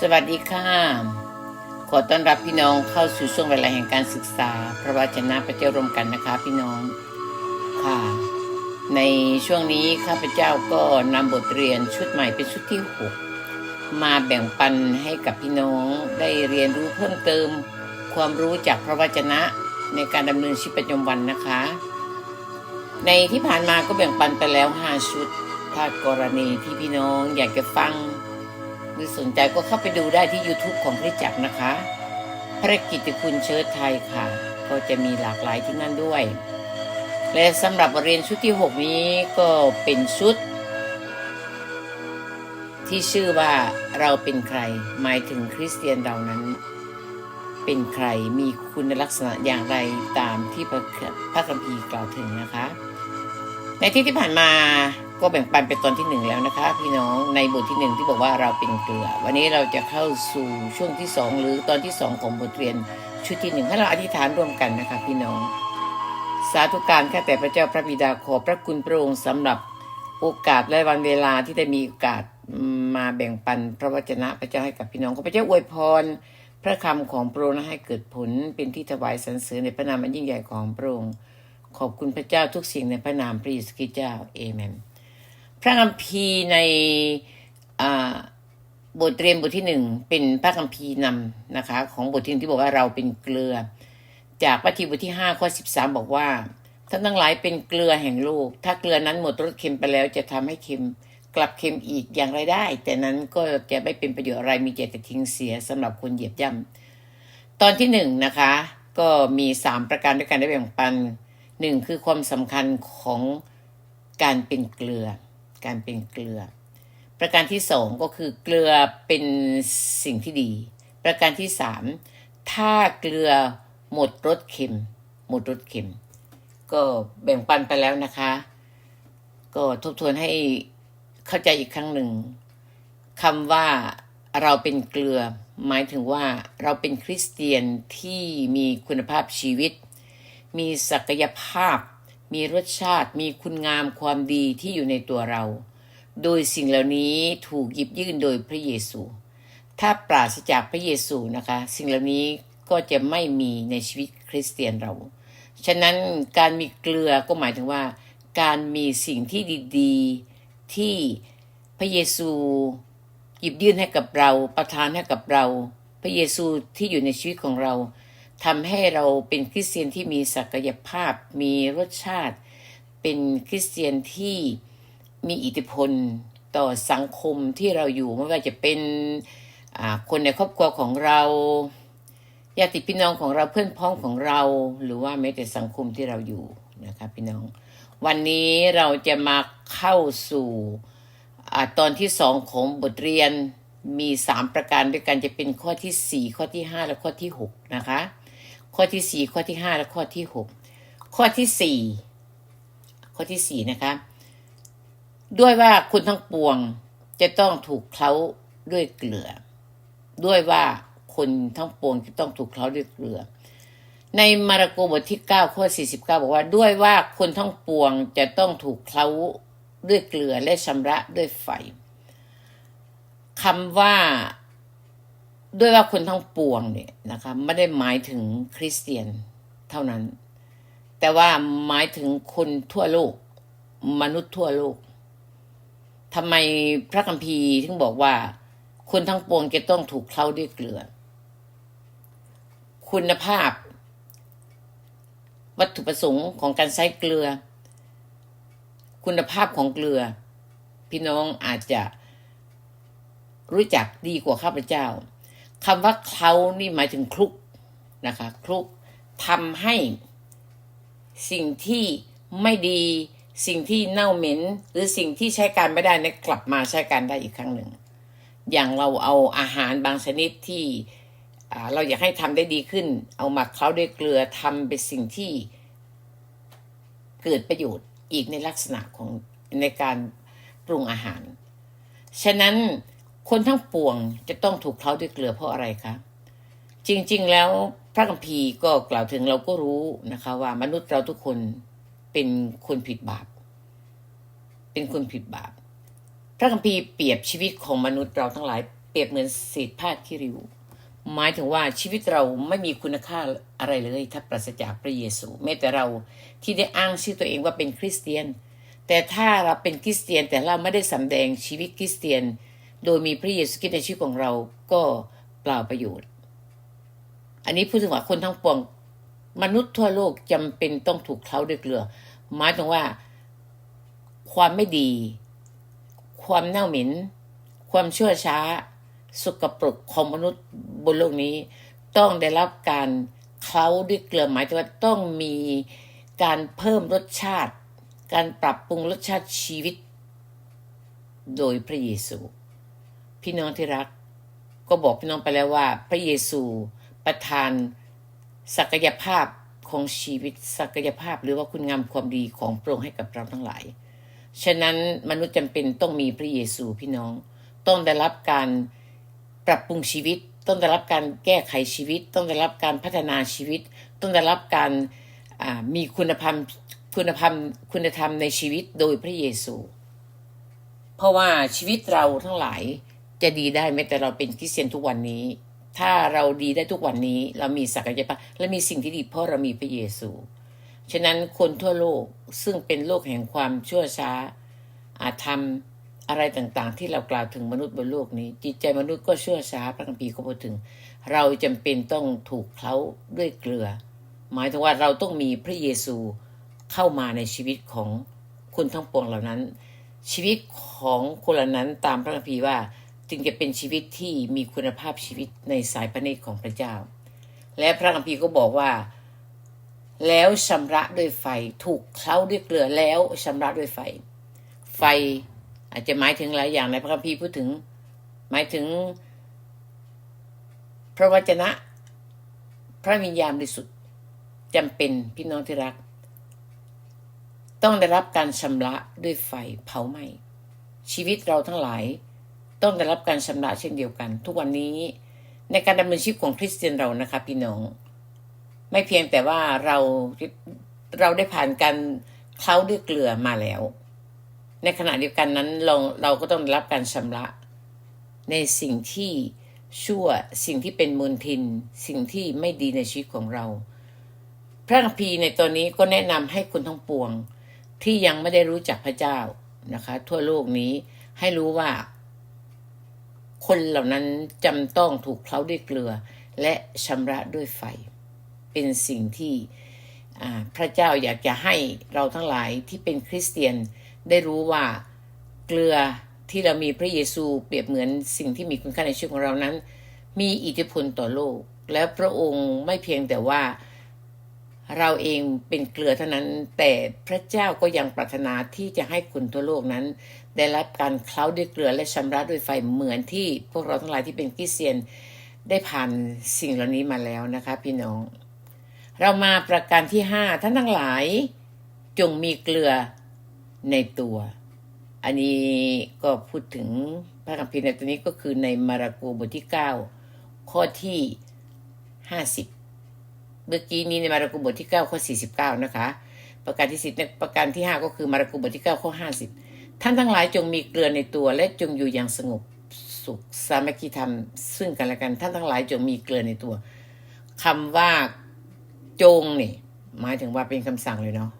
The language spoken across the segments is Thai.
สวัสดีค่ะ ขอต้อนรับพี่น้องเข้าสู่ช่วงเวลาแห่งการศึกษา พระวจนะพระเจ้ารวมกันนะคะพี่น้องค่ะ ในช่วงนี้ข้าพเจ้าก็นำบทเรียนชุดใหม่เป็นชุดที่ 6 มาแบ่งปันให้กับพี่น้องได้เรียนรู้เพิ่มเติม ความรู้จากพระวจนะในการดำเนินชีวิตประจำวันนะคะ ในที่ผ่านมาก็แบ่งปันไปแล้ว 5 ชุดถ้ากรณีที่พี่น้องอยากจะฟัง หรือสนใจก็เข้าไปดูได้ที่ YouTube ของคริจักรนะคะพระกิตติคุณเชิดไทยค่ะ ก็จะมีหลากหลายที่นั่นด้วย และสำหรับบทเรียนชุดที่ 6 นี้ก็เป็นชุด ที่ชื่อว่าเราเป็นใคร หมายถึงคริสเตียนเรานั้น เป็นใครมีคุณลักษณะอย่างไรตามที่พระคัมภีร์กล่าวถึงนะคะ ในที่ที่ผ่านมา ก็แบ่งปันเป็นตอนที่หนึ่งแล้วนะคะ พี่น้องในบทที่หนึ่งที่บอกว่าเราเป็นเกลือ วันนี้เราจะเข้าสู่ช่วงที่สองหรือตอนที่สองของบทเรียนชุดที่หนึ่งให้เราอธิษฐานร่วมกันนะคะพี่น้อง สาธุการข้าแต่พระเจ้าพระบิดาขอพระคุณพระองค์สำหรับโอกาสและวันเวลาที่ได้มีโอกาสมาแบ่งปันพระวจนะพระเจ้าให้กับพี่น้องขอพระเจ้าอวยพรพระคำของพระองค์ให้เกิดผลเป็นที่ถวายสรรเสริญในพระนามอันยิ่งใหญ่ของพระองค์ขอบคุณพระเจ้าทุกสิ่งในพระนามพระเยซูคริสต์เจ้าเอเมน พระคัมภีร์ในบทเรียนบทที่หนึ่งเป็นพระคัมภีร์นำนะคะ ของบทที่หนึ่งที่บอกว่าเราเป็นเกลือ จากพระทีบทที่ห้าข้อสิบสามบอกว่าท่านทั้งหลายเป็นเกลือแห่งโลก ถ้าเกลือนั้นหมดรสเค็มไปแล้วจะทำให้เค็มกลับเค็มอีกอย่างไรได้ แต่นั้นก็จะไม่เป็นประโยชน์อะไรมีแต่ทิ้งเสียสำหรับคนเหยียบย่ำตอนที่หนึ่งนะคะ ก็มีสามประการด้วยกันได้แบ่งปันหนึ่งคือความสำคัญของการเป็นเกลือ การเป็นเกลือ ประการที่สองก็คือเกลือเป็นสิ่งที่ดี ประการที่สามถ้าเกลือหมดรสเค็ม หมดรสเค็ม ก็แบ่งปันไปแล้วนะคะ ก็ทบทวนให้เข้าใจอีกครั้งหนึ่งคำว่าเราเป็นเกลือ หมายถึงว่าเราเป็นคริสเตียนที่มีคุณภาพชีวิต มีศักยภาพ มีรสชาติมีคุณงามความดีที่อยู่ในตัวเรา โดยสิ่งเหล่านี้ถูกหยิบยื่นโดยพระเยซู ถ้าปราศจากพระเยซูนะคะ สิ่งเหล่านี้ก็จะไม่มีในชีวิตคริสเตียนเรา ฉะนั้นการมีเกลือก็หมายถึงว่า การมีสิ่งที่ดีๆ ที่พระเยซูหยิบยื่นให้กับเรา ประทานให้กับเรา พระเยซูที่อยู่ในชีวิตของเรา ทำให้เราเป็นคริสเตียนที่มีศักยภาพ มีรสชาติ เป็นคริสเตียนที่มีอิทธิพลต่อสังคมที่เราอยู่ไม่ว่าจะเป็นคนในครอบครัวของเราญาติพี่น้องของเราเพื่อนพ้องของเรา หรือว่าแม้แต่สังคมที่เราอยู่นะคะพี่น้อง วันนี้เราจะมาเข้าสู่อตอนที่สองของบทเรียนมีสามประการด้วยกันจะเป็นข้อที่สี่ข้อที่ห้าและข้อที่หกนะคะ ข้อที่สี่ข้อที่ห้าและข้อที่หกข้อที่สี่ข้อที่สี่นะคะ ด้วยว่าคุณทั้งปวงจะต้องถูกเคล้าด้วยเกลือ ด้วยว่าคนทั้งปวงจะต้องถูกเคล้าด้วยเกลือ ในมาระโกบทที่9ข้อ49บอกว่าด้วยว่าคนทั้งปวงจะต้องถูกเคล้าด้วยเกลือและชำระด้วยไฟคำว่า ด้วยว่าคนทั้งปวงเนี่ยนะคะไม่ได้หมายถึงคริสเตียนเท่านั้น แต่ว่าหมายถึงคนทั่วโลก มนุษย์ทั่วโลกทำไมพระคัมภีร์ถึงบอกว่า คนทั้งปวงจะต้องถูกเคล้าด้วยเกลือ คุณภาพ วัตถุประสงค์ของการใช้เกลือ คุณภาพของเกลือ พี่น้องอาจจะรู้จักดีกว่าข้าพเจ้า คำว่าเคล้านี่หมายถึงคลุกนะคะคลุกทำให้สิ่งที่ไม่ดีสิ่งที่เน่าเหม็น หรือสิ่งที่ใช้การไม่ได้นี่ยกลับมาใช้การได้อีกครั้งหนึ่ง อย่างเราเอาอาหารบางชนิดที่เราอยากให้ทำได้ดีขึ้น เอามาเคล้าด้วยเกลือทำเป็นสิ่งที่เกิดประโยชน์อีกในลักษณะของในการปรุงอาหาร ฉะนั้น คนทั้งปวงจะต้องถูกเคล้าด้วยเกลือเพราะอะไรคะจริง ๆ แล้วพระคัมภีร์ก็กล่าวถึงเราก็รู้นะคะ ว่ามนุษย์เราทุกคนเป็นคนผิดบาป เป็นคนผิดบาป พระคัมภีร์เปรียบชีวิตของมนุษย์เราทั้งหลายเปรียบเหมือนเศษผ้าขี้ริ้วหมายถึงว่าชีวิตเราไม่มีคุณค่าอะไรเลย ถ้าปราศจากพระเยซูแม้แต่เราที่ได้อ้างชื่อตัวเองว่าเป็นคริสเตียน แต่ถ้าเราเป็นคริสเตียนแต่เราไม่ได้สำแดงชีวิตคริสเตียน โดยมีพระเยซูคริสต์ในชีวิตของเราก็เปล่าประโยชน์ อันนี้พูดถึงว่าคนทั้งปวงมนุษย์ทั่วโลกจำเป็นต้องถูกเคล้าด้วยเกลือ หมายถึงว่า ความไม่ดี ความเน่าเหม็น ความชั่วช้า สุกปรกของมนุษย์บนโลกนี้ ต้องได้รับการเคล้าด้วยเกลือ หมายถึงว่าต้องมีการเพิ่มรสชาติ การปรับปรุงรสชาติชีวิต โดยพระเยซู พี่น้องที่รัก ก็บอกพี่น้องไปแล้วว่า พระเยซูประทานศักยภาพของชีวิตศักยภาพหรือว่าคุณงามความดีของพระองค์ให้กับเราทั้งหลาย ฉะนั้นมนุษย์จำเป็นต้องมีพระเยซูพี่น้อง ต้องได้รับการปรับปรุงชีวิต ต้องได้รับการแก้ไขชีวิต ต้องได้รับการพัฒนาชีวิต ต้องได้รับการมีคุณธรรมคุณธรรมคุณธรรมในชีวิตโดยพระเยซู เพราะว่าชีวิตเราทั้งหลาย จะดีได้แม้แต่เราเป็นคริสเตียนทุกวันนี้ ถ้าเราดีได้ทุกวันนี้ เรามีศักยภาพและมีสิ่งที่ดีเพราะเรามีพระเยซู ฉะนั้นคนทั่วโลกซึ่งเป็นโลกแห่งความชั่วช้า อาธรรมอะไรต่างๆ ที่เรากล่าวถึงมนุษย์บนโลกนี้ จิตใจมนุษย์ก็ชั่วช้าพระคัมภีร์ก็พูดถึง เราจำเป็นต้องถูกเคล้าด้วยเกลือ หมายถึงว่าเราต้องมีพระเยซูเข้ามาในชีวิตของคนทั้งปวงเหล่านั้น ชีวิตของคนเหล่านั้นตามพระคัมภีร์ว่า จึงจะเป็นชีวิตที่มีคุณภาพชีวิตในสายพระเนตรของพระเจ้า และพระคัมภีร์ก็บอกว่า แล้วชำระด้วยไฟถูกเคล้าด้วยเกลือแล้วชำระด้วยไฟ ไฟอาจจะหมายถึงหลายอย่างในพระคัมภีร์พูดถึง หมายถึง พระวจนะ พระวิญญาณบริสุทธิ์จำเป็นพี่น้องที่รัก ต้องได้รับการชำระด้วยไฟเผาไหม้ชีวิตเราทั้งหลาย ต้องได้รับการชำระเช่นเดียวกัน ทุกวันนี้ในการดำเนินชีวิตของคริสเตียนเรานะคะพี่น้อง ไม่เพียงแต่ว่าเราเราได้ผ่านการเคล้าด้วยเกลือมาแล้ว ในขณะเดียวกันนั้นเราเราก็ต้องได้รับการชำระ ในสิ่งที่ชั่วสิ่งที่เป็นมลทิน สิ่งที่ไม่ดีในชีวิตของเรา พระคัมภีร์ในตอนนี้ก็แนะนำให้คนทั้งปวง ที่ยังไม่ได้รู้จักพระเจ้านะคะ ทั่วโลกนี้ให้รู้ว่า คนเหล่านั้นจำต้องถูกเคล้าด้วยเกลือ และชำระด้วยไฟ เป็นสิ่งที่พระเจ้าอยากจะให้เราทั้งหลายที่เป็นคริสเตียนได้รู้ว่าเกลือที่เรามีพระเยซูเปรียบเหมือนสิ่งที่มีคุณค่าในชีวิตของเรานั้น มีอิทธิพลต่อโลก และพระองค์ไม่เพียงแต่ว่าเราเองเป็นเกลือเท่านั้น แต่พระเจ้าก็ยังปรารถนาที่จะให้คนทั่วโลกนั้น ได้รับการเคล้าด้วยเกลือและชำระด้วยไฟเหมือนที่พวกเราทั้งหลายที่เป็นคริสเตียนได้ผ่านสิ่งเหล่านี้มาแล้วนะคะพี่น้อง เรามาประการที่ห้าท่านทั้งหลายจงมีเกลือในตัว อันนี้ก็พูดถึงพระคัมภีร์ในตัวนี้ก็คือในมาระโกบทที่ 9 ข้อที่ 50 เมื่อกี้นี้ในมาระโกบทที่ 9 ข้อ 49 นะคะ ประการที่สิบประการที่ 5 ก็คือมาระโกบทที่ 9 ข้อ 50 ท่านทั้งหลายจงมีเกลือในตัว และจงอยู่อย่างสงบสุขสามัคคีธรรม ซึ่งกันและกัน ท่านทั้งหลายจงมีเกลือในตัวคำว่าจงนี่หมายถึงว่าเป็นคำสั่งเลยเนาะ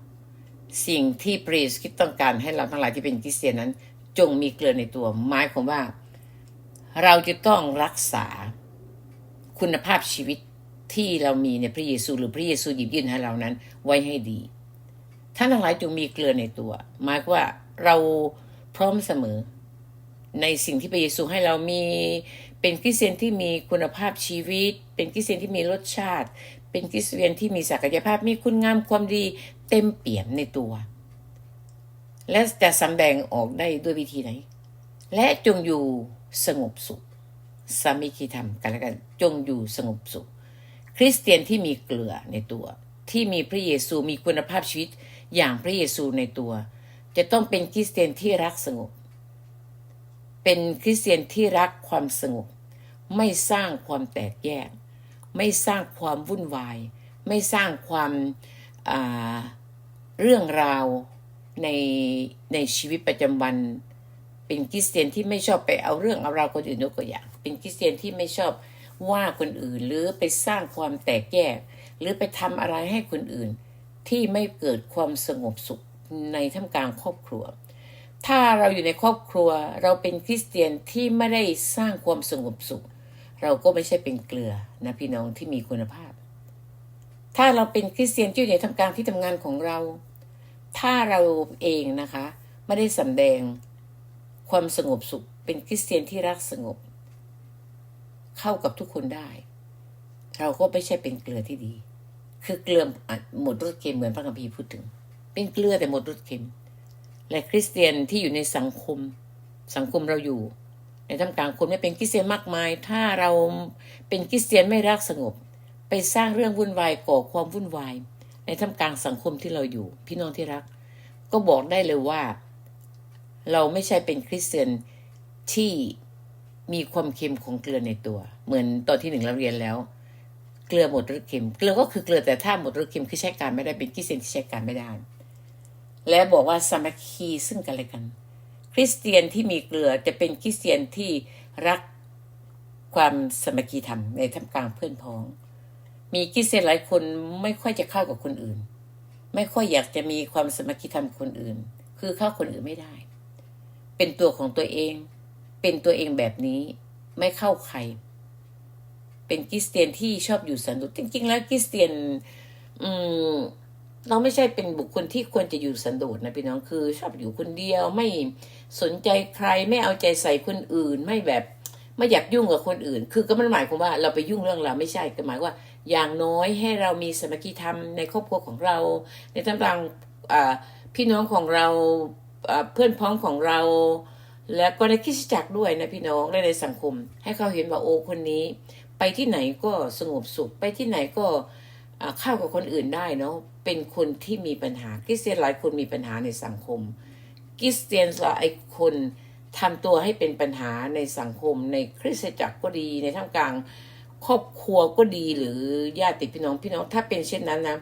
สิ่งที่พระเยซูคริสต์ต้องการให้เราทั้งหลายที่เป็นคริสเตียนนั้น จงมีเกลือในตัวหมายความว่า เราจะต้องรักษาคุณภาพชีวิตที่เรามีในพระเยซู หรือพระเยซูหยิบยื่นให้เรานั้น ไว้ให้ดี ท่านทั้งหลายจงมีเกลือในตัวหมายว่า เราพร้อมเสมอ ในสิ่งที่พระเยซูให้เรามีเป็นคริสเตียนที่มีคุณภาพชีวิต เป็นคริสเตียนที่มีรสชาติ เป็นคริสเตียนที่มีศักยภาพมีคุณงามความดีเต็มเปี่ยมในตัว และจะสำแดงออกได้ด้วยวิธีไหน และจงอยู่สงบสุขสามิคีธรรมกันแล้วกันจงอยู่สงบสุข คริสเตียนที่มีเกลือในตัว ที่มีพระเยซูมีคุณภาพชีวิตอย่างพระเยซูในตัว จะต้องเป็นคริสเตียนที่รักสงบ เป็นคริสเตียนที่รักความสงบ ไม่สร้างความแตกแยก ไม่สร้างความวุ่นวาย ไม่สร้างความาเรื่องราวในในชีวิตประจำวัน เป็นคริสเตียนที่ไม่ชอบไปเอาเรื่องเอาราวคนอื่นยกตัวอย่าง เป็นคริสเตียนที่ไม่ชอบว่าคนอื่นหรือไปสร้างความแตกแยก หรือไปทำอะไรให้คนอื่นที่ไม่เกิดความสงบสุข ในท่ามกลางครอบครัว ถ้าเราอยู่ในครอบครัว เราเป็นคริสเตียนที่ไม่ได้สร้างความสงบสุข เราก็ไม่ใช่เป็นเกลือนะพี่น้องที่มีคุณภาพ ถ้าเราเป็นคริสเตียนที่อยู่ในทำการที่ทำงานของเรา ถ้าเราเองนะคะไม่ได้สำแดงความสงบสุข เป็นคริสเตียนที่รักสงบ เข้ากับทุกคนได้ เราก็ไม่ใช่เป็นเกลือที่ดี คือเกลือหมดรสเค็มเหมือนพระคัมภีร์พูดถึง เป็นเกลือแต่หมดรสเค็ม และคริสเตียนที่อยู่ในสังคม สังคมเราอยู่ ในท่ามกลางคนไม่เป็นคริสเตียนมากมาย ถ้าเราเป็นคริสเตียนไม่รักสงบ ไปสร้างเรื่องวุ่นวายก่อความวุ่นวาย ในท่ามกลางสังคมที่เราอยู่ พี่น้องที่รัก ก็บอกได้เลยว่า เราไม่ใช่เป็นคริสเตียนที่มีความเค็มของเกลือในตัว เหมือนตอนที่หนึ่งเราเรียนแล้วเกลือหมดรสเค็ม เกลือก็คือเกลือแต่ถ้าหมดรสเค็มคือใช้การไม่ได้เป็นคริสเตียนที่ใช้การไม่ได้ และบอกว่าสามัคคีซึ่งกันและกัน คริสเตียนที่มีเกลือจะเป็นคริสเตียนที่รักความสามัคคีธรรมในท่ามกลางเพื่อนพ้อง มีคริสเตียนหลายคนไม่ค่อยจะเข้ากับคนอื่น ไม่ค่อยอยากจะมีความสามัคคีธรรมคนอื่น คือเข้าคนอื่นไม่ได้ เป็นตัวของตัวเอง เป็นตัวเองแบบนี้ไม่เข้าใคร เป็นคริสเตียนที่ชอบอยู่สันโดษจริงๆ แล้วคริสเตียน อืม เราไม่ใช่เป็นบุคคลที่ควรจะอยู่สันโดษนะพี่น้องคือ ชอบอยู่คนเดียวไม่สนใจใครไม่เอาใจใส่คนอื่น ไม่แบบไม่อยากยุ่งกับคนอื่น คือก็มันหมายความว่าเราไปยุ่งเรื่องเราไม่ใช่ก็หมายว่า อย่างน้อยให้เรามีสมัคคีธรรมในครอบครัวของเรา ในท่ามกลางพี่น้องของเราเพื่อนพ้องของเรา และก็ในคริสตจักรด้วยนะพี่น้องและในสังคม ให้เขาเห็นว่าโอ้คนนี้ ไปที่ไหนก็สงบสุขไปที่ไหนก็ เข้ากับคนอื่นได้เนาะเป็นคนที่มีปัญหาคริสเตียนหลายคนมีปัญหาในสังคมคริสเตียนหลายคนทำตัวให้เป็นปัญหาในสังคม ในคริสตจักรก็ดีในท่ามกลาง ครอบครัวก็ดีหรือญาติพี่น้องพี่น้องถ้าเป็นเช่นนั้นนะ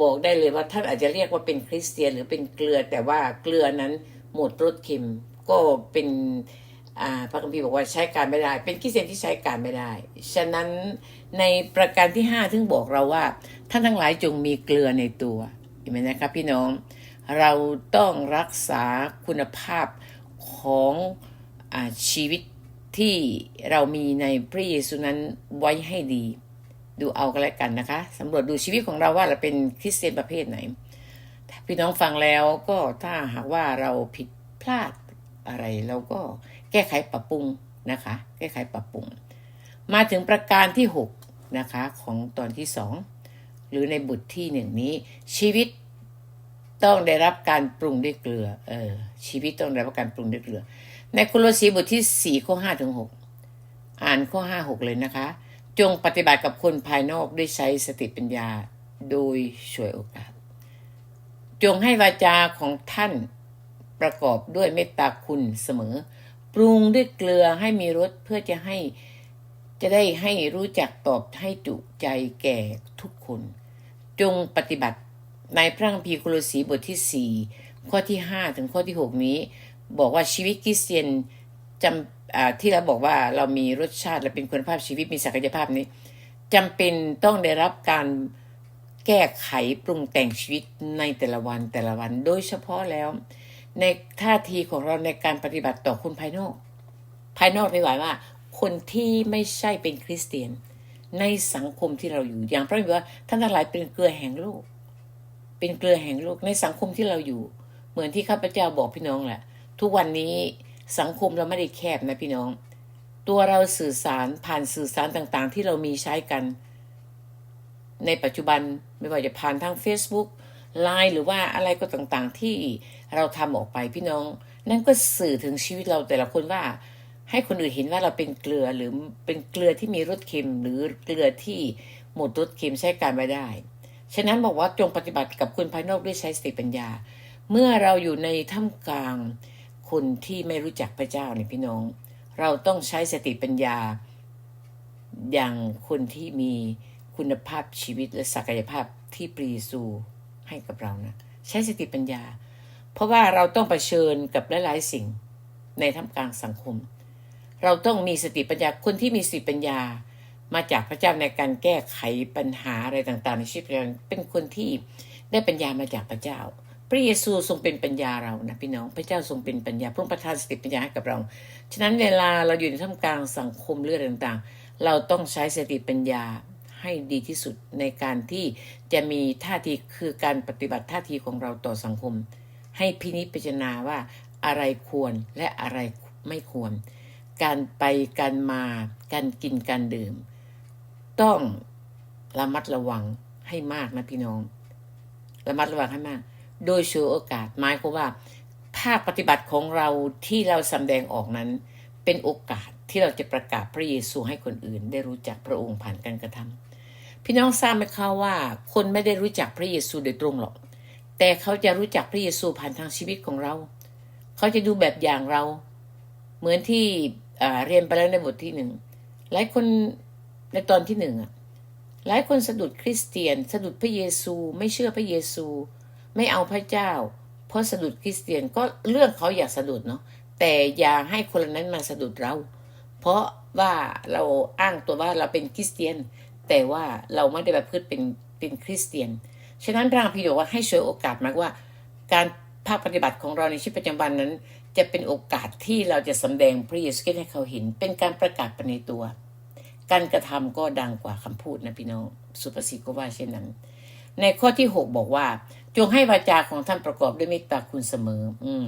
บอกได้เลยว่าท่านอาจจะเรียกว่าเป็นคริสเตียนหรือเป็นเกลือแต่ว่าเกลือนั้นหมดรสเค็มก็เป็น พระคัมภีร์บอกว่าใช้การไม่ได้ เป็นคริสเตียนที่ใช้การไม่ได้ ฉะนั้นในประการที่ห้าถึงบอกเราว่า ท่านทั้งหลายจงมีเกลือในตัวเห็นไหมนะครับพี่น้องเราต้องรักษาคุณภาพของอาชีวิตที่เรามีในพระเยซูนั้นไว้ให้ดี ดูเอากันแล้วกันนะคะสำรวจดูชีวิตของเราว่าเราเป็นคริสเตียนประเภทไหนพี่น้องฟังแล้วก็ถ้าหากว่าเราผิดพลาดอะไรเราก็ แก้ไขปรับปรุงนะคะ แก้ไขปรับปรุง มาถึงประการที่6นะคะของตอนที่สองหรือในบทที่หนึ่งนี้ ชีวิตต้องได้รับการปรุงด้วยเกลือเออชีวิตต้องได้รับการปรุงด้วยเกลือ ในโคโลสีบทที่สี่ข้อห้าถึงหกอ่านข้อห้าหกเลยนะคะ จงปฏิบัติกับคนภายนอกด้วยใช้สติปัญญาโดยช่วยโอกาส จงให้วาจาของท่านประกอบด้วยเมตตาคุณเสมอ ปรุงด้วยเกลือให้มีรสเพื่อจะให้จะได้ให้รู้จักตอบให้จุใจแก่ทุกคน จงปฏิบัติในพระคัมภีร์โคลสีบทที่ 4 ข้อที่ 5 ถึงข้อที่ 6 นี้ บอกว่าชีวิตคริสเตียนจำที่เราบอกว่าเรามีรสชาติและเป็นคุณภาพชีวิตมีศักยภาพนี้จำเป็นต้องได้รับการแก้ไขปรุงแต่งชีวิตในแต่ละวันแต่ละวัน โดยเฉพาะแล้ว ในท่าทีของเราในการปฏิบัติต่อคนภายนอก ภายนอกไม่หมายว่า คนที่ไม่ใช่เป็นคริสเตียน ในสังคมที่เราอยู่อย่างพระบิดาว่าท่านทั้งหลายเป็นเกลือแห่งโลกเป็นเกลือแห่งโลกในสังคมที่เราอยู่ เหมือนที่ข้าพเจ้าบอกพี่น้องแหละ ทุกวันนี้สังคมเราไม่ได้แคบนะพี่น้อง ตัวเราสื่อสารผ่านสื่อสารต่างๆ ที่เรามีใช้กัน ในปัจจุบันไม่ว่าจะผ่านทาง Facebook ไลน์หรือว่าอะไรก็ต่างๆที่ เราทำออกไปพี่น้อง นั่นก็สื่อถึงชีวิตเราแต่ละคนว่า ให้คนอื่นเห็นว่าเราเป็นเกลือหรือเป็นเกลือที่มีรสเค็ม หรือเกลือที่หมดรสเค็มใช้การไม่ได้ ฉะนั้นบอกว่าจงปฏิบัติกับคนภายนอกด้วยใช้สติปัญญา เมื่อเราอยู่ในท่ามกลางคนที่ไม่รู้จักพระเจ้าเนี่ยพี่น้อง เราต้องใช้สติปัญญา อย่างคนที่มีคุณภาพชีวิตและศักยภาพที่ปรีสูให้กับเรานะ ใช้สติปัญญา เพราะว่าเราต้องเผชิญกับหลายๆสิ่งในท่ามกลางสังคม เราต้องมีสติปัญญาคนที่มีสติปัญญา มาจากพระเจ้าในการแก้ไขปัญหาอะไรต่างๆ ในชีวิตเราเป็นคนที่ได้ปัญญามาจากพระเจ้า พระเยซูทรงเป็นปัญญาเรานะพี่น้องพระเจ้าทรงเป็นปัญญาพระองค์ประทานสติปัญญาให้กับเรา ฉะนั้นเวลาเราอยู่ในท่ามกลางสังคมเรื่องต่างๆ เราต้องใช้สติปัญญาให้ดีที่สุดในการที่จะมีท่าทีคือการปฏิบัติท่าทีของเราต่อสังคม ให้พินิจพิจารณาว่าอะไรควรและอะไรไม่ควร การไปการมาการกินการดื่ม ต้องระมัดระวังให้มากนะพี่น้อง ระมัดระวังให้มาก โดยชูโอกาสหมายความว่า ภาคปฏิบัติของเราที่เราสำแดงออกนั้น เป็นโอกาสที่เราจะประกาศพระเยซูให้คนอื่น ได้รู้จักพระองค์ผ่านการกระทำพี่น้องทราบไหมคะว่า คนไม่ได้รู้จักพระเยซูโดยตรงหรอก แต่เขาจะรู้จักพระเยซูผ่านทางชีวิตของเรา เขาจะดูแบบอย่างเรา เหมือนที่เรียนไปแล้วในบทที่หนึ่ง หลายคนในตอนที่หนึ่งอะหลายคนสะดุดคริสเตียน สะดุดพระเยซู ไม่เชื่อพระเยซู ไม่เอาพระเจ้า เพราะสะดุดคริสเตียนก็เรื่องเขาอยากสะดุดเนาะ แต่อย่าให้คนนั้นมาสะดุดเรา เพราะว่าเราอ้างตัวว่าเราเป็นคริสเตียน แต่ว่าเราไม่ได้ประพฤติเป็นเป็นคริสเตียน ฉะนั้นพระคัมภีร์บอกว่าให้ช่วยโอกาสมากว่า การภาคปฏิบัติของเราในชีวิตประจำวันนั้น จะเป็นโอกาสที่เราจะสำแดงพระเยซูคริสต์ให้เขาเห็น เป็นการประกาศไปในตัว การกระทำก็ดังกว่าคำพูดนะพี่น้องสุภาษิตก็ว่าเช่นนั้น ในข้อที่ 6 บอกว่า จงให้วาจาของท่านประกอบด้วยเมตตาคุณเสมอ อืม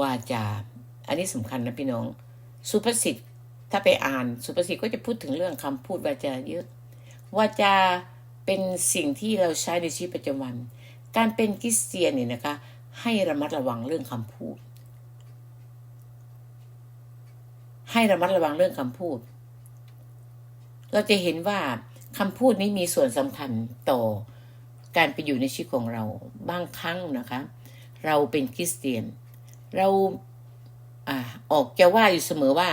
วาจา อันนี้สำคัญนะพี่น้อง สุภาษิตถ้าไปอ่านสุภาษิตก็จะพูดถึงเรื่องคำพูดวาจาเยอะวาจา เป็นสิ่งที่เราใช้ในชีวิตประจำวัน การเป็นคริสเตียนเนี่ยนะคะ ให้ระมัดระวังเรื่องคำพูด ให้ระมัดระวังเรื่องคำพูด เราจะเห็นว่าคำพูดนี้มีส่วนสำคัญต่อการไปอยู่ในชีวิตของเราบางครั้งนะคะ เราเป็นคริสเตียน เราอ่าออกจะว่าอยู่เสมอว่า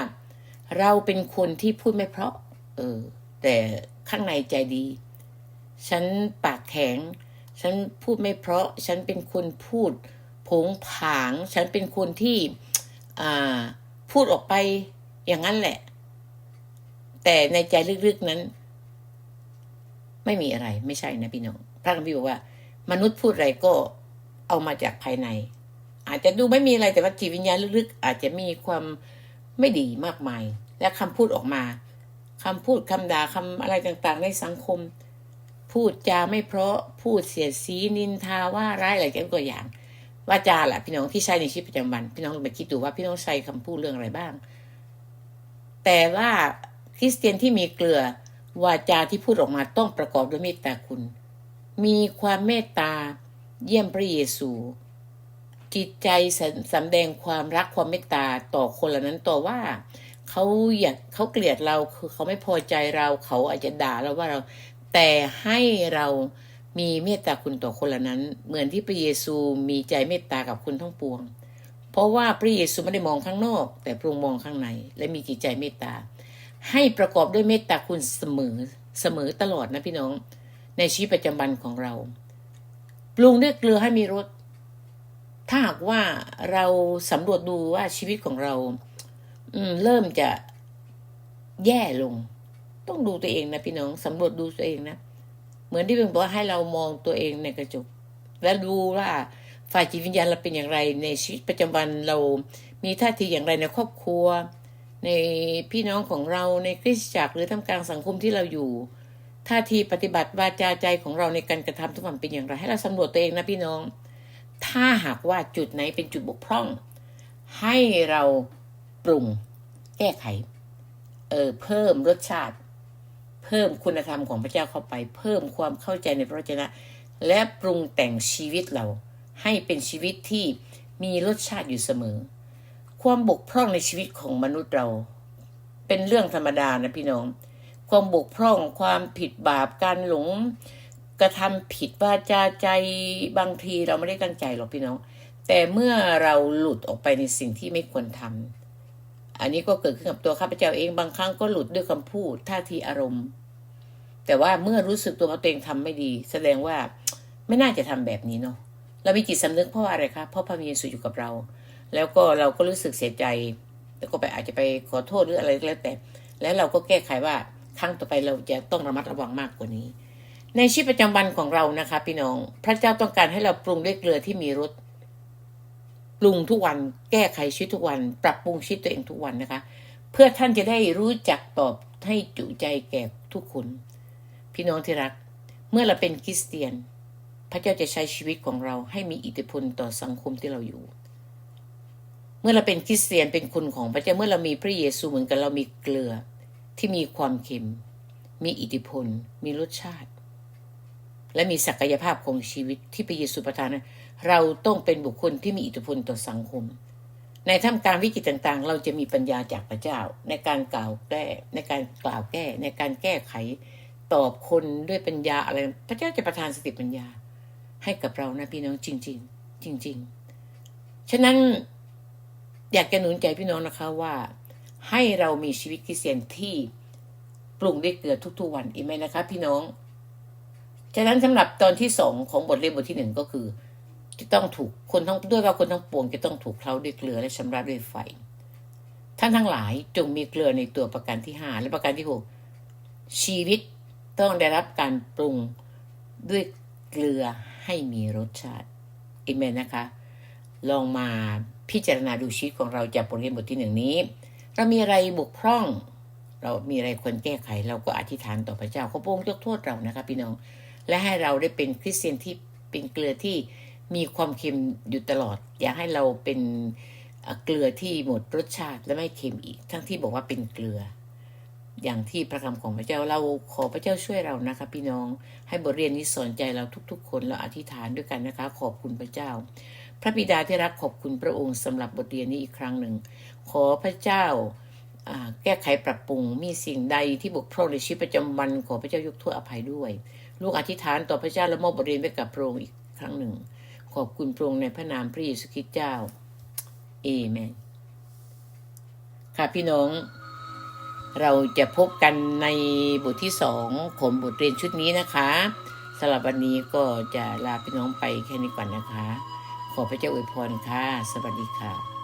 เราเป็นคนที่พูดไม่เพราะ เออ แต่ข้างในใจดี ฉันปากแข็ง ฉันพูดไม่เพราะ ฉันเป็นคนพูดผงผาง ฉันเป็นคนที่พูดออกไปอย่างนั้นแหละ แต่ในใจลึกๆนั้น ไม่มีอะไร ไม่ใช่นะพี่น้อง พระคัมภีร์บอกว่า มนุษย์พูดอะไรก็เอามาจากภายใน อาจจะดูไม่มีอะไรแต่ว่าจิตวิญญาณลึกๆ อาจจะมีความไม่ดีมากมาย และคำพูดออกมาคำพูดคำด่าคำอะไรต่างๆ ในสังคม พูดจาไม่เพราะพูดเสียดสีนินทาว่าร้ายอะไรกันตัวอย่างว่าจาแหละพี่น้องที่ใช้ในชีวิตประจำวัน พี่น้องลองไปคิดดูว่าพี่น้องใช้คำพูดเรื่องอะไรบ้าง แต่ว่าคริสเตียนที่มีเกลือวาจาที่พูดออกมาต้องประกอบด้วยเมตตาคุณ มีความเมตตาเยี่ยมพระเยซู จิตใจสำสำแดงความรักความเมตตาต่อคนเหล่านั้นต่อว่าเขาอยากเขาเกลียดเราคือเขาไม่พอใจเราเขาอาจจะด่าเราว่าเรา แต่ให้เรามีเมตตาคุณต่อคนเหล่านั้น เหมือนที่พระเยซูมีใจเมตตากับคุณทั้งปวง เพราะว่าพระเยซูไม่ได้มองข้างนอก แต่พระองค์มองข้างใน และมีจิตใจเมตตา ให้ประกอบด้วยเมตตาคุณเสมอเสมอตลอดนะพี่น้อง ในชีวิตประจำวันของเรา ปรุงด้วยเกลือให้มีรสถ้าหากว่าเราสำรวจดูว่าชีวิตของเราอืเริ่มจะแย่ลง ต้องดูตัวเองนะพี่น้องสำรวจดูตัวเองนะ เหมือนที่เพิ่งบอกให้เรามองตัวเองในกระจก และดูว่าฝ่ายจิตวิญญาณเราเป็นอย่างไร ในชีวิตประจำวันเรามีท่าทีอย่างไรในครอบครัว ในพี่น้องของเราในคริสตจักรหรือทำกลางสังคมที่เราอยู่ ท่าทีปฏิบัติวาจาใจของเราในการกระทำทุกวันเป็นอย่างไร ให้เราสำรวจตัวเองนะพี่น้อง ถ้าหากว่าจุดไหนเป็นจุดบกพร่อง ให้เราปรุงแก้ไข เออเพิ่มรสชาติ เพิ่มคุณธรรมของพระเจ้าเข้าไป เพิ่มความเข้าใจในพระวจนะ และปรุงแต่งชีวิตเรา ให้เป็นชีวิตที่มีรสชาติอยู่เสมอ ความบกพร่องในชีวิตของมนุษย์เรา เป็นเรื่องธรรมดานะพี่น้อง ความบกพร่องความผิดบาปการหลง กระทำผิดวาจาใจบางทีเราไม่ได้ตั้งใจหรอกพี่น้อง แต่เมื่อเราหลุดออกไปในสิ่งที่ไม่ควรทำ อันนี้ก็เกิดขึ้นกับตัวข้าพเจ้าเองบางครั้งก็หลุดด้วยคำพูดท่าทีอารมณ์ แต่ว่าเมื่อรู้สึกตัวว่าตัวเองทำไม่ดี แสดงว่าไม่น่าจะทำแบบนี้เนาะเรามีจิตสำนึกเพราะอะไรคะเพราะพระเยซูอยู่กับเรา แล้วก็เราก็รู้สึกเสียใจ แล้วก็ไปอาจจะไปขอโทษหรืออะไรก็แล้วแต่ แล้วเราก็แก้ไขว่าครั้งต่อไปเราจะต้องระมัดระวังมากกว่านี้ ในชีวิตประจำวันของเรานะคะ พี่น้อง พระเจ้าต้องการให้เราปรุงด้วยเกลือที่มีรส ปรุงทุกวัน แก้ไขชีวิตทุกวัน ปรับปรุงชีวิตตัวเองทุกวันนะคะ เพื่อท่านจะได้รู้จักตอบให้จุใจแก่ทุกคน พี่น้องที่รัก เมื่อเราเป็นคริสเตียน พระเจ้าจะใช้ชีวิตของเราให้มีอิทธิพลต่อสังคมที่เราอยู่ เมื่อเราเป็นคริสเตียนเป็นคนของพระเจ้าเมื่อเรามีพระเยซูเหมือนกับเรามีเกลือที่มีความเค็ม มีอิทธิพล มีรสชาติ และมีศักยภาพของชีวิตที่พระเยซูประทานนั้น เราต้องเป็นบุคคลที่มีอิทธิพลต่อสังคม ในท่ามกลางวิกฤตต่างๆ เราจะมีปัญญาจากพระเจ้า ในการกล่าวแก้ในการกล่าวแก้ ในการแก้ไข ตอบคนด้วยปัญญาอะไร พระเจ้าจะประทานสติปัญญา ให้กับเรานะพี่น้องจริง ๆ จริง ๆ ฉะนั้นอยากจะหนุนใจพี่น้องนะคะว่า ให้เรามีชีวิตคริสเตียนที่ปรุงด้วยเกลือทุกๆวันอีกไหมนะคะ พี่น้อง ฉะนั้นสำหรับตอนที่สองของบทเรียนบทที่หนึ่งก็คือ จะต้องถูกคนทั้งด้วยว่าคนทั้งปวงจะต้องถูกเคล้าด้วยเกลือและชำระด้วยไฟ ท่านทั้งหลายจงมีเกลือในตัวประการที่ห้าและประการที่หกชีวิตต้องได้รับการปรุงด้วยเกลือให้มีรสชาติเอเมนนะคะ ลองมาพิจารณาดูชีวิตของเราจากบทเรียนบทที่หนึ่งนี้ เรามีอะไรบกพร่อง เรามีอะไรควรแก้ไข เราก็อธิษฐานต่อพระเจ้าขอพระองค์ยกโทษเรานะคะพี่น้อง และให้เราได้เป็นคริสเตียนที่เป็นเกลือที่ มีความเค็มอยู่ตลอด อยากให้เราเป็นเกลือที่หมดรสชาติและไม่เค็มอีก ทั้งที่บอกว่าเป็นเกลือ อย่างที่พระคำของพระเจ้าเราขอพระเจ้าช่วยเรานะคะพี่น้องให้บทเรียนนี้สอนใจเราทุกๆ คนเราอธิษฐานด้วยกันนะคะ ขอบคุณพระเจ้า พระบิดาที่รักขอบคุณพระองค์สำหรับบทเรียนนี้อีกครั้งหนึ่ง ขอพระเจ้าแก้ไขปรับปรุงมีสิ่งใดที่บกพร่องในชีวิตประจำวันขอพระเจ้ายกโทษอภัยด้วย ลูกอธิษฐานต่อพระเจ้าและมอบบทเรียนไว้กับพระองค์อีกครั้งหนึ่ง ขอบคุณพระองค์ในพระนามพระเยซูคริสต์เจ้าเอเมนค่ะพี่น้อง เราจะพบกันในบทที่สองของบทเรียนชุดนี้นะคะสำหรับวันนี้ก็จะลาพี่น้องไปแค่นี้ก่อนนะคะ ขอพระเจ้าอวยพรค่ะ สวัสดีค่ะ